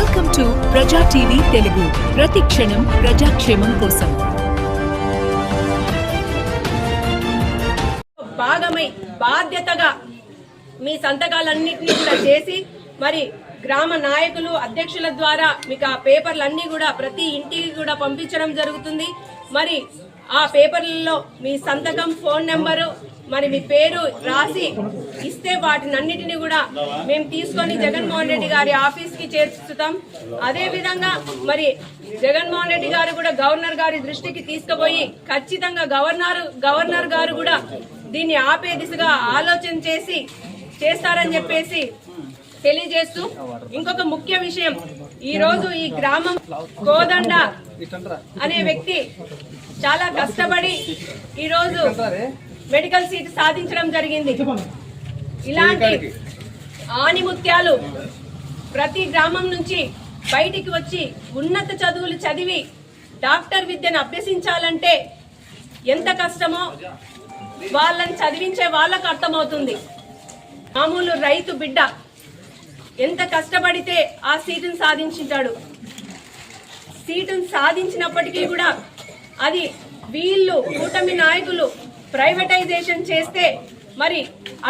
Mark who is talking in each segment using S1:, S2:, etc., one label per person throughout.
S1: Welcome to Praja TV Telugu ప్రతి క్షణం ప్రజాక్షేమం కోసం
S2: భాగమై బాధ్యతగా మీ సంతకాలన్నింటినీ కూడా చేసి మరి గ్రామ నాయకులు అధ్యక్షుల ద్వారా మీకు ఆ పేపర్లన్నీ కూడా ప్రతి ఇంటికి కూడా పంపించడం జరుగుతుంది. మరి ఆ పేపర్లలో మీ సంతకం ఫోన్ నెంబరు మరి మీ పేరు రాసి ఇస్తే వాటిని అన్నిటిని కూడా మేము తీసుకొని జగన్మోహన్ రెడ్డి గారి ఆఫీస్కి చేర్చుతాం. అదేవిధంగా మరి జగన్మోహన్ రెడ్డి గారు కూడా గవర్నర్ గారి దృష్టికి తీసుకుపోయి ఖచ్చితంగా గవర్నర్ గవర్నర్ గారు కూడా దీన్ని ఆపే దిశగా ఆలోచన చేసి చేస్తారని చెప్పేసి తెలియజేస్తూ ఇంకొక ముఖ్య విషయం ఈ రోజు ఈ గ్రామం కోదండ అనే వ్యక్తి చాలా కష్టపడి ఈరోజు మెడికల్ సీట్ సాధించడం జరిగింది. ఇలాంటి ఆనిముత్యాలు ప్రతి గ్రామం నుంచి బయటికి వచ్చి ఉన్నత చదువులు చదివి డాక్టర్ విద్యను అభ్యసించాలంటే ఎంత కష్టమో వాళ్ళని చదివించే వాళ్ళకు అర్థమవుతుంది. మామూలు రైతు బిడ్డ ఎంత కష్టపడితే ఆ సీటును సాధించుంటాడు. సీటును సాధించినప్పటికీ కూడా అది వీళ్ళు కూటమి నాయకులు ప్రైవేటైజేషన్ చేస్తే మరి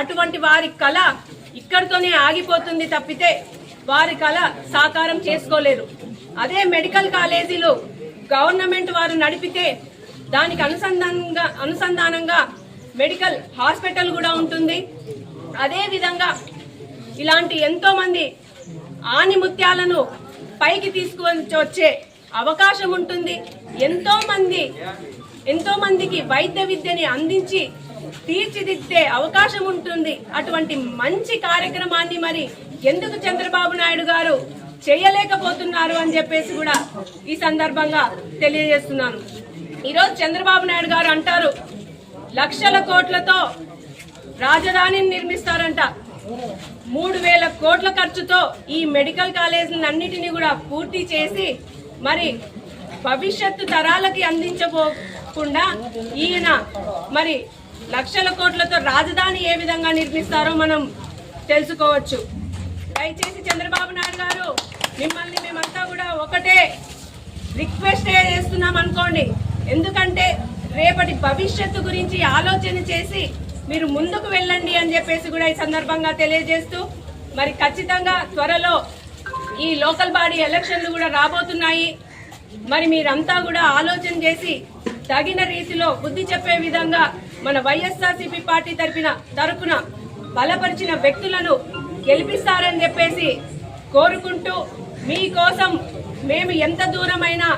S2: అటువంటి వారి కళ ఇక్కడితోనే ఆగిపోతుంది తప్పితే వారి కళ సాకారం చేసుకోలేరు అదే మెడికల్ కాలేజీలు గవర్నమెంట్ వారు నడిపితే దానికి అనుసంధానంగా అనుసంధానంగా మెడికల్ హాస్పిటల్ కూడా ఉంటుంది. అదే విధంగా ఇలాంటి ఎంతో మంది ఆనిముత్యాలను పైకి తీసుకువచ్చి వచ్చే అవకాశం ఉంటుంది. ఎంతో మంది ఎంతో మందికి వైద్య విద్యని అందించి తీర్చిదిద్దే అవకాశం ఉంటుంది. అటువంటి మంచి కార్యక్రమాన్ని మరి ఎందుకు చంద్రబాబు నాయుడు గారు చేయలేకపోతున్నారు అని చెప్పేసి కూడా ఈ సందర్భంగా తెలియజేస్తున్నాను. ఈరోజు చంద్రబాబు నాయుడు గారు అంటారు లక్షల కోట్లతో రాజధానిని నిర్మిస్తారంట. మూడు వేల కోట్ల ఖర్చుతో ఈ మెడికల్ కాలేజీలన్నిటినీ కూడా పూర్తి చేసి మరి భవిష్యత్తు తరాలకి అందించబో తప్పకుండా ఈయన మరి లక్షల కోట్లతో రాజధాని ఏ విధంగా నిర్మిస్తారో మనం తెలుసుకోవచ్చు. దయచేసి చంద్రబాబు నాయుడు గారు మిమ్మల్ని మేమంతా కూడా ఒకటే రిక్వెస్ట్ చేస్తున్నాం అనుకోండి. ఎందుకంటే రేపటి భవిష్యత్తు గురించి ఆలోచన చేసి మీరు ముందుకు వెళ్ళండి అని చెప్పేసి కూడా ఈ సందర్భంగా తెలియజేస్తూ మరి ఖచ్చితంగా త్వరలో ఈ లోకల్ బాడీ ఎలక్షన్లు కూడా రాబోతున్నాయి. మరి మీరంతా కూడా ఆలోచన చేసి తగిన రీతిలో బుద్ధి చెప్పే విధంగా మన వైఎస్ఆర్సీపీ పార్టీ తరపున తరపున బలపరిచిన వ్యక్తులను గెలిపిస్తారని చెప్పేసి కోరుకుంటూ మీకోసం మేము ఎంత దూరమైనా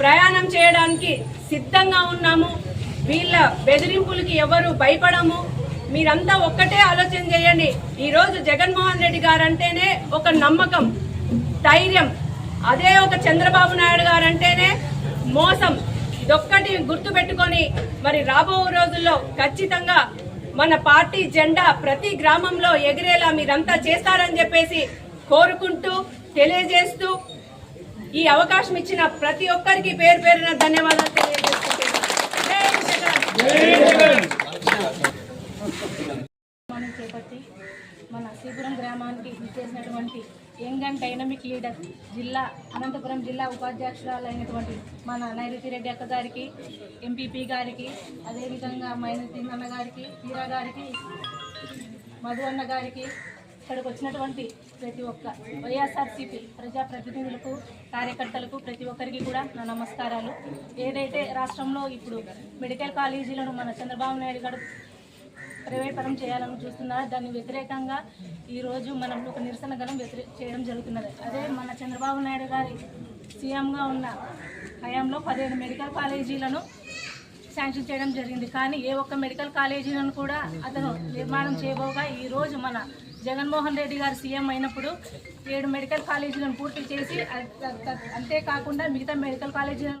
S2: ప్రయాణం చేయడానికి సిద్ధంగా ఉన్నాము. వీళ్ళ బెదిరింపులకి ఎవరు భయపడము. మీరంతా ఒక్కటే ఆలోచన చేయండి. ఈరోజు జగన్మోహన్ రెడ్డి గారు అంటేనే ఒక నమ్మకం ధైర్యం. అదే ఒక చంద్రబాబు నాయుడు గారు అంటేనే మోసం. ఇదొక్కటి గుర్తు పెట్టుకొని మరి రాబో రోజుల్లో ఖచ్చితంగా మన పార్టీ జెండా ప్రతి గ్రామంలో ఎగిరేలా మీరంతా చేస్తారని చెప్పేసి కోరుకుంటూ తెలియజేస్తూ ఈ అవకాశం ఇచ్చిన ప్రతి ఒక్కరికి పేరు పేరున ధన్యవాదాలు తెలియజేస్తున్నాను జై జగన్.
S3: మనం చేపట్టి మన శ్రీపురం గ్రామానికి చేసినటువంటి యంగ్ అండ్ డైనమిక్ లీడర్ జిల్లా అనంతపురం జిల్లా ఉపాధ్యక్షురాలు అయినటువంటి మన నైరుతి రెడ్డి అక్క గారికి ఎంపీపీ గారికి అదేవిధంగా మైనతి అన్న గారికి హీరా గారికి మధు అన్న గారికి ఇక్కడికి వచ్చినటువంటి ప్రతి ఒక్క వైఎస్ఆర్సీపీ ప్రజాప్రతినిధులకు కార్యకర్తలకు ప్రతి ఒక్కరికి కూడా నా నమస్కారాలు. ఏదైతే రాష్ట్రంలో ఇప్పుడు మెడికల్ కాలేజీలను మన చంద్రబాబు నాయుడు గారు ప్రైవేట్ పరం చేయాలని చూస్తున్నారు దాన్ని వ్యతిరేకంగా ఈరోజు మనం ఒక నిరసన గలం వ్యతిరే చేయడం జరుగుతున్నది. అదే మన చంద్రబాబు నాయుడు గారి సీఎంగా ఉన్న హయాంలో పదిహేను మెడికల్ కాలేజీలను శాంక్షన్ చేయడం జరిగింది. కానీ ఏ ఒక్క మెడికల్ కాలేజీలను కూడా అతను నిర్మాణం చేయబోగా ఈరోజు మన జగన్మోహన్ రెడ్డి గారు సీఎం అయినప్పుడు ఏడు మెడికల్ కాలేజీలను పూర్తి చేసి అంతేకాకుండా మిగతా మెడికల్ కాలేజీలను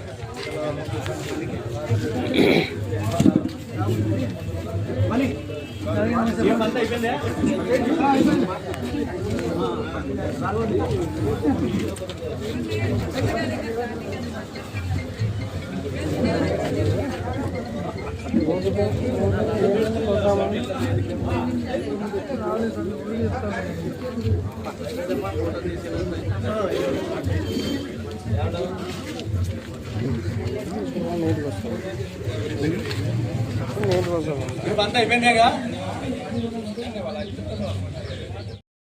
S3: రాలేదు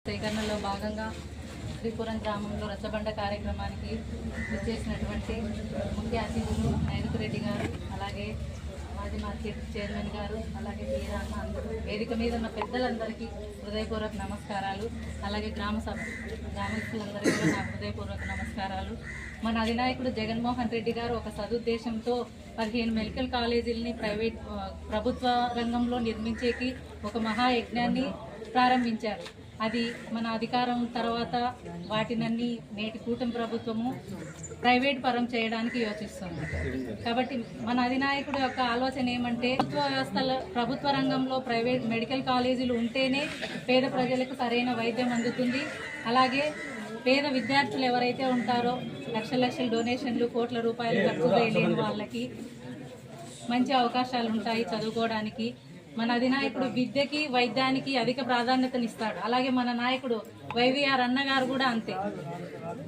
S4: సేకరణలో భాగంగా శ్రీపురం గ్రామంలో రచ్చబండ కార్యక్రమానికి విచ్చేసినటువంటి ముఖ్య అతిథులు నైరుతి రెడ్డి గారు అలాగే మాజీ మార్కెట్ చైర్మన్ గారు అలాగే తీరాన్న అందరూ వేదిక మీద ఉన్న పెద్దలందరికీ హృదయపూర్వక నమస్కారాలు. అలాగే గ్రామ సభ గ్రామస్తులందరికీ కూడా నా హృదయపూర్వక నమస్కారాలు. మన అధినాయకుడు జగన్మోహన్ రెడ్డి గారు ఒక సదుద్దేశంతో పదిహేను మెడికల్ కాలేజీలని ప్రైవేట్ ప్రభుత్వ రంగంలో నిర్మించేకి ఒక మహాయజ్ఞాన్ని ప్రారంభించారు. అది మన అధికారం తర్వాత వాటినన్ని నేటి కూటమి ప్రభుత్వము ప్రైవేట్ పరం చేయడానికి యోచిస్తుంది. కాబట్టి మన అధినాయకుడు యొక్క ఆలోచన ఏమంటే ప్రభుత్వ వ్యవస్థలో ప్రభుత్వ రంగంలో ప్రైవేట్ మెడికల్ కాలేజీలు ఉంటేనే పేద ప్రజలకు సరైన వైద్యం అందుతుంది. అలాగే పేద విద్యార్థులు ఎవరైతే ఉంటారో లక్షల లక్షల డొనేషన్లు కోట్ల రూపాయలు ఖర్చు చేయలేని వాళ్ళకి మంచి అవకాశాలు ఉంటాయి చదువుకోవడానికి. మన అధినాయకుడు విద్యకి వైద్యానికి అధిక ప్రాధాన్యతనిస్తాడు. అలాగే మన నాయకుడు వైవిఆర్ అన్నగారు కూడా అంతే.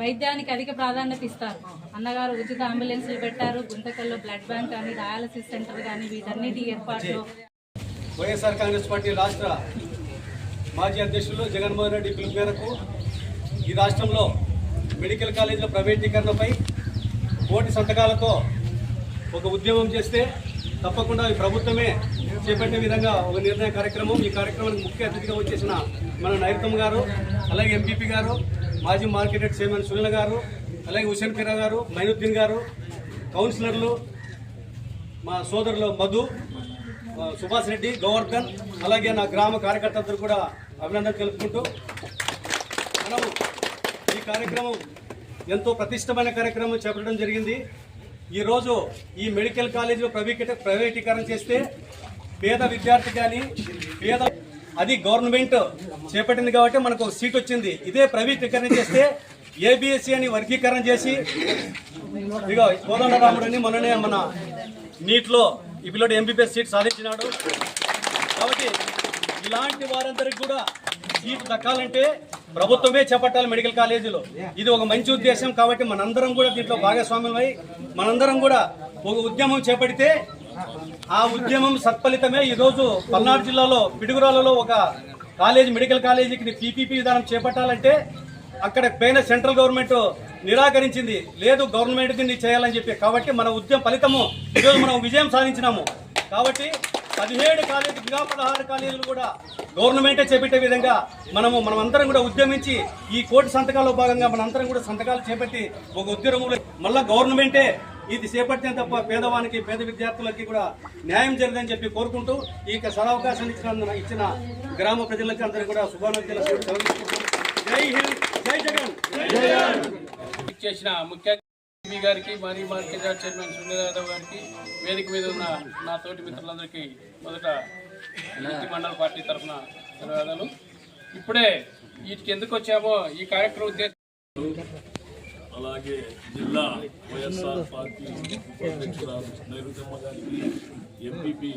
S4: వైద్యానికి అధిక ప్రాధాన్యత ఇస్తారు అన్నగారు ఉచిత అంబులెన్స్లు పెట్టారు. గుంతకల్లో బ్లడ్ బ్యాంక్ కానీ డయాలసిస్ సెంటర్ కానీ వీటన్నిటి ఏర్పాట్లు.
S5: వైఎస్ఆర్ కాంగ్రెస్ పార్టీ రాష్ట్ర మాజీ అధ్యక్షులు జగన్మోహన్ రెడ్డి పిలుపు మేరకు ఈ రాష్ట్రంలో మెడికల్ కాలేజీల ప్రైవేటీకరణపై కోటి సంతకాలతో ఒక ఉద్యమం చేస్తే తప్పకుండా ఈ ప్రభుత్వమే చేపట్టే విధంగా ఒక నిర్ణయ కార్యక్రమం. ఈ కార్యక్రమానికి ముఖ్య అతిథిగా వచ్చేసిన మన నైరుతం గారు అలాగే ఎంపీపీ గారు మాజీ మార్కెట్ చైర్మన్ సునీల్ గారు అలాగే హుసేన్ ఫిరా గారు మైనుద్దీన్ గారు కౌన్సిలర్లు మా సోదరులు మధు సుభాష్ రెడ్డి గోవర్ధన్ అలాగే నా గ్రామ కార్యకర్తలందరూ కూడా అభినందన తెలుపుకుంటూ మనము ఈ కార్యక్రమం ఎంతో ప్రతిష్టమైన కార్యక్రమం చేపట్టడం జరిగింది. ఈరోజు ఈ మెడికల్ కాలేజీలో ప్రైవేట్ ప్రైవేటీకరణ చేస్తే పేద విద్యార్థి కానీ పేద అది గవర్నమెంట్ చేపట్టింది కాబట్టి మనకు సీట్ వచ్చింది. ఇదే ప్రైవేటీకరణ చేస్తే ఏబిఎస్సి అని వర్గీకరణ చేసి ఇక కోదండరాముడు అని మొన్ననే మన నీట్లో ఈ పిల్లడు ఎంబీబీఎస్ సీట్ సాధించినాడు. కాబట్టి ఇలాంటి వారందరికి కూడా సీట్ దక్కాలంటే ప్రభుత్వమే చేపట్టాలి మెడికల్ కాలేజీలో. ఇది ఒక మంచి ఉద్దేశం కాబట్టి మనందరం కూడా దీంట్లో భాగస్వామ్యమై మనందరం కూడా ఒక ఉద్యమం చేపడితే ఆ ఉద్యమం సత్ఫలితమే. ఈరోజు పల్నాడు జిల్లాలో పిడుగురాలలో ఒక కాలేజ్ మెడికల్ కాలేజీకి పీపీపీ విధానం చేపట్టాలంటే అక్కడ పైన సెంట్రల్ గవర్నమెంట్ నిరాకరించింది. లేదు గవర్నమెంట్ దీన్ని చేయాలని చెప్పి. కాబట్టి మన ఉద్యమ ఫలితము ఈరోజు మనం విజయం సాధించినాము. కాబట్టి పదిహేడు కాలేజీ ఇంకా పదహారు కాలేజీలు కూడా గవర్నమెంటే చేపట్టే విధంగా మనము మనమందరం కూడా ఉద్యమించి ఈ కోటి సంతకాల్లో భాగంగా మనందరం కూడా సంతకాలు చేపట్టి ఒక ఉద్యమంలో మళ్ళా గవర్నమెంటే ఇది చేపట్టిన తప్ప పేదవానికి పేద విద్యార్థులకి కూడా న్యాయం జరిగిందని చెప్పి కోరుకుంటూ ఈ సదావకాశం ఇచ్చిన ఇచ్చిన గ్రామ ప్రజలకి అందరికీ కూడా శుభాకాంక్షలు. జై హింద్ జై జగన్.
S6: చేసిన ముఖ్య ఎంపీ గారికి మరియు market yard chairman Sunil Yadav గారికి వేదిక మీద ఉన్న నా తోటి మిత్రులందరికీ మొదట ఇంటి మండల పార్టీ తరఫున ధన్యవాదాలు. ఇప్పుడే వీటికి ఎందుకు వచ్చామో ఈ కార్యక్రమం ఉద్దేశం
S7: అలాగే జిల్లా వైఎస్ఆర్ పార్టీ ఉపాధ్యక్షురాలు నైరుతమ్మ గారికి ఎంపీపీ